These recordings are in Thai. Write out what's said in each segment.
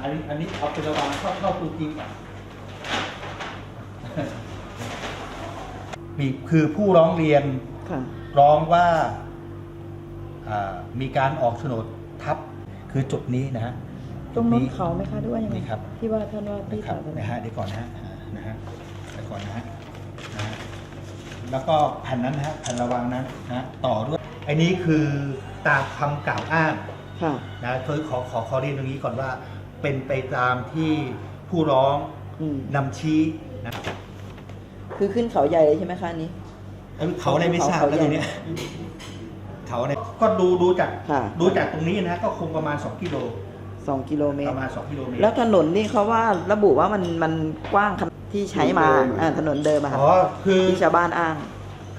อันนี้อันนี้เอาเป็นระวางเข้าเข้าตัวจริงก่อนมีคือผู้ร้องเรียนค่ะ ร้องว่าอ่ามีการออกโฉนดทับคือจุดนี้นะฮะตรงนู้นเขาไหมคะด้วยยังไงนี่ครับ ที่ว่าท่านว่าที่นะครับสาธารณะนะฮะเดี๋ยวก่อนนะฮะอ่านะฮะเดี๋ยวก่อนนะฮะนะฮะแล้วก็แผ่นนั้นนะฮะแผ่นระวังนั้นนะฮะต่อด้วยไอ้นี้คือตามคำกล่าวอ้างค่ะ นะเคยขอขอขอเรียนตรงนี้ก่อนว่า เป็นไปตามที่ผู้ร้องอืมนำชี้นะคือขึ้นเขาใหญ่เลยใช่ไหมคะอันนี้ เอ้ยเขาอะไรไม่ทราบเขาแล้วใหญ่ตรงเนี้ยเขาอะไรก็ดูดูจากค่ะ ดูจากตรงนี้นะก็คงประมาณ 2 กิโลสองกิโลเมปตรระมาณ 2 กิโลเมตร แล้วถนนนี่เขาว่าระบุว่ามันมันกว้างขนาดที่ใช้มาถนนเดิมอ่าถนนเดิมอะค่ะอ๋อ คือที่ชาวบ้านอ้าง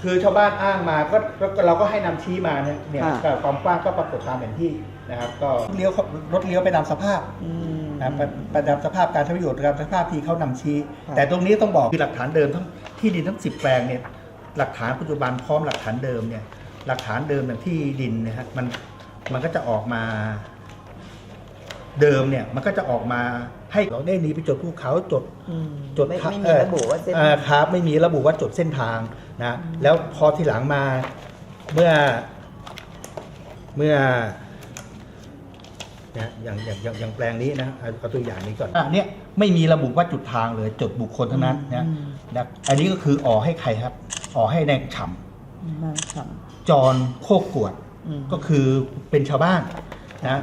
คือชาวบ้านอ้างมาก็ก็เราก็ให้นำชี้มาเนี่ยเนี่ยค่ะก็ความกว้างก็ปรากฏตามแผนที่นะครับ ก็เลี้ยวเขารถเลี้ยวไปตามสภาพอืมนะครับไปไปตามสภาพการใช้ประโยชน์ตามสภาพที่เขานำชี้ค่ะแต่ตรงนี้ต้องบอกคือหลักฐานเดิมทั้งที่ดินทั้ง 10 แปลงเนี่ยหลักฐานปัจจุบันพร้อมหลักฐานเดิมเนี่ยหลักฐานเดิมอย่างที่ดินนะฮะมันมันก็จะออกมาเดิมเนี่ยมันก็จะออกมาให้เราได้หนีไปจดภูเขาจดอืมจดไม่ครับไม่เอมีอระบุว่าเส้นอ่ครับไม่มีระบุว่าจดเส้นทาง นะแล้วพอทีหลังมาเมื่อเมื่อนะอย่างอย่างอย่างอย่างแปลงนี้นะเอาเอาตัวอย่างนี้ก่อนอะเนี่ยไม่มีระบุว่าจุดทางเลยจดบุคคลทั้งนั้นนะอืมนะอันนี้ก็คืออ๋อให้ใครครับอ๋อให้นายฉ่นางฉ่ำจรโคกกวดำอืม ก็คือเป็นชาวบ้านนะ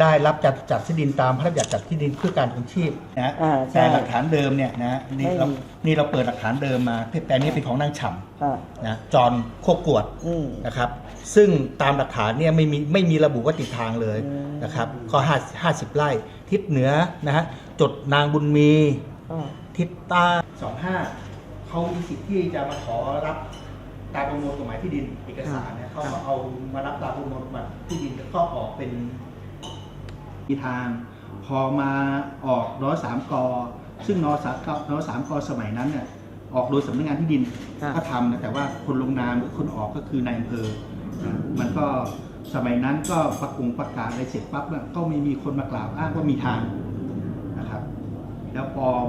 ได้รับจัดจัดที่ดินตามพระราชบัญญัติจัดที่ดินเพื่อการคงชีพนะอ่าใช่แต่หลักฐานเดิมเนี่ยนะนี่เราไม่มี นี่เราเปิดหลักฐานเดิมมาแต่นี้เป็นของนางฉ่ค่ะำนะจรโคกกวด อืม นะครับซึ่งตามหลักฐานเนี่ยไม่มีไม่มีระบุว่าติดทางเลยอืม นะครับก็ห้าห้าสิบไร่ ทิศเหนือนะฮะจดนางบุญมีก็ทิศใต้สองห้าเขามีสิทธิ์ที่จะมาขอรับตามประมวลกฎหมายที่ดินเอกสารเนี่ยเขาก็เอามารับตามประมวลกฎหมายที่ดินแล้วก็ออกเป็น มีทาง พอมาออกร้อยสามกซึ่งนสามร้อยสามกสมัยนั้นเนี่ยออกโดยสำนักงานที่ดินค่ะก็ทำนะแต่ว่าคนลงนามหรือคนออกก็คือนายอำเภอนะมันก็สมัยนั้นก็ประกงประกาศอะไรเสร็จปั๊บเนี่ยก็ไม่มีคนมากล่าวอ้างว่ามีทางนะครับ แล้วพอมา